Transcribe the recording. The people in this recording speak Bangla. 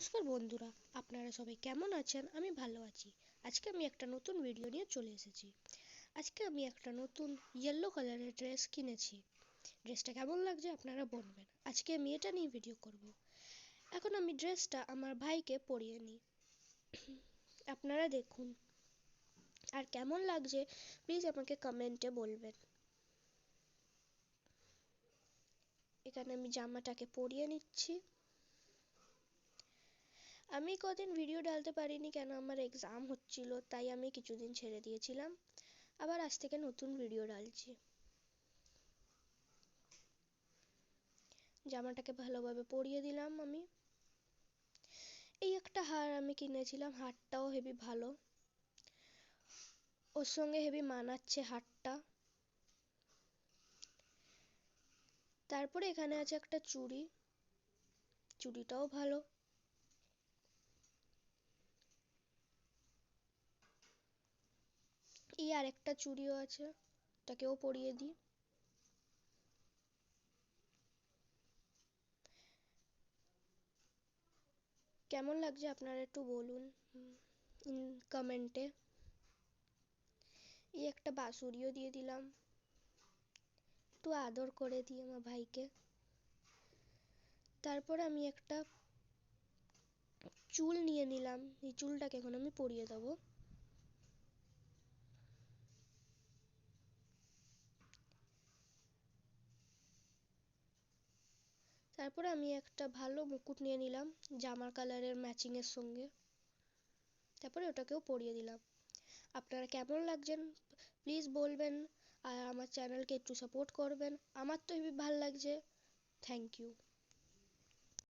নমস্কার বন্ধুরা, আপনারা সবাই কেমন আছেন? আমি ভালো আছি। আজকে আমি একটা নতুন ভিডিও নিয়ে চলে এসেছি। আজকে আমি একটা নতুন ইয়েলো কালারের ড্রেস কিনেছি। ড্রেসটা কেমন লাগছে আপনারা বলবেন। আজকে আমি এটা নিয়ে ভিডিও করব। এখন আমি ড্রেসটা আমার ভাইকে পরিয়ে নিই। আপনারা দেখুন। আর কেমন লাগছে প্লিজ আমাকে কমেন্টে বলবেন। এখানে আমি জামাটাকে পরিয়ে নিচ্ছি। আমি কদিন ভিডিও ডালতে পারিনি কেন? আমার এক্সাম হচ্ছিল, তাই আমি কিছুদিন ছেড়ে দিয়েছিলাম। আবার আজ থেকে নতুন ভিডিও ডালছি জামাটাকে ভালোভাবে পরিয়ে দিলাম আমি। এই একটা হার আমি কিনেছিলাম, হারটাও হেবি ভালো। ওর সঙ্গে হেবি মানাচ্ছে হারটা। তারপরে এখানে আছে একটা চুড়ি। চুড়িটাও ভালো। এই আর একটা চুড়িও আছে ওটাকেও পরিয়ে দিই। কেমন লাগছে আপনারা একটু বলুন কমেন্টে এই একটা বাঁশুরিও দিয়ে দিলাম। একটু আদর করে দিই আমার ভাইকে। তারপর আমি একটা চুল নিয়ে নিলাম, এই চুলটাকে এখন আমি পরিয়ে দেবো। তারপরে আমি একটা ভালো মুকুট নিয়ে নিলাম জামার কালারের ম্যাচিংয়ের সঙ্গে। তারপরে ওটাকেও পরিয়ে দিলাম। আপনারা কেমন লাগছেন? প্লিজ বলবেন আর আমার চ্যানেলকে একটু সাপোর্ট করবেন। আমার তো হেবি ভালো লাগছে। Thank you